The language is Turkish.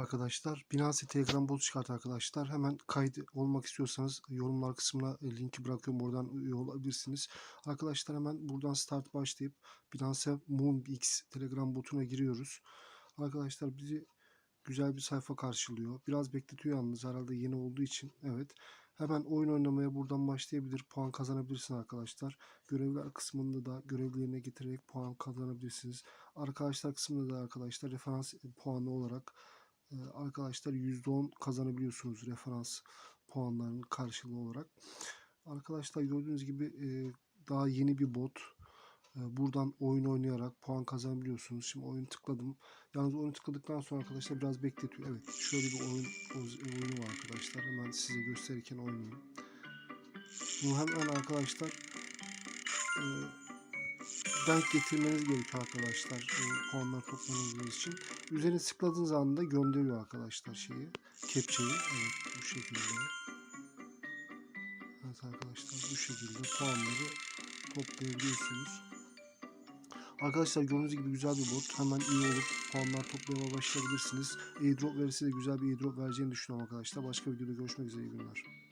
Arkadaşlar Binance Telegram bot çıkart arkadaşlar. Hemen kayıt olmak istiyorsanız yorumlar kısmına e, linki bırakıyorum. Oradan üye olabilirsiniz. Arkadaşlar hemen buradan start başlayıp Binance MoonX Telegram botuna giriyoruz. Arkadaşlar bizi güzel bir sayfa karşılıyor. Biraz bekletiyor yalnız herhalde yeni olduğu için. Evet. Hemen oyun oynamaya buradan başlayabilir. Puan kazanabilirsin arkadaşlar. Görevler kısmında da görevlerine getirerek puan kazanabilirsiniz. Arkadaşlar kısmında da arkadaşlar referans puanı olarak arkadaşlar %10 kazanabiliyorsunuz referans puanlarının karşılığı olarak. Arkadaşlar gördüğünüz gibi e, daha yeni bir bot. E, Buradan oyun oynayarak puan kazanabiliyorsunuz. Şimdi oyun tıkladım. Yalnız oyunu tıkladıktan sonra arkadaşlar biraz bekletiyor. Evet şöyle bir oyun oyunu var arkadaşlar. Hemen size gösterirken oynayayım. Bu hemen arkadaşlar e, denk getirmeniz gerekiyor arkadaşlar. E, puanlar toplamanız için. Üzerine tıkladığınız anda gönderiyor arkadaşlar şeyi. Kepçeyi. Evet bu şekilde. Evet arkadaşlar bu şekilde puanları toplayabiliyorsunuz. Arkadaşlar gördüğünüz gibi güzel bir bot. Hemen iyi olup puanlar toplamaya başlayabilirsiniz. Airdrop verirse de güzel bir airdrop vereceğini düşünüyorum arkadaşlar. Başka videoda görüşmek üzere. İyi günler.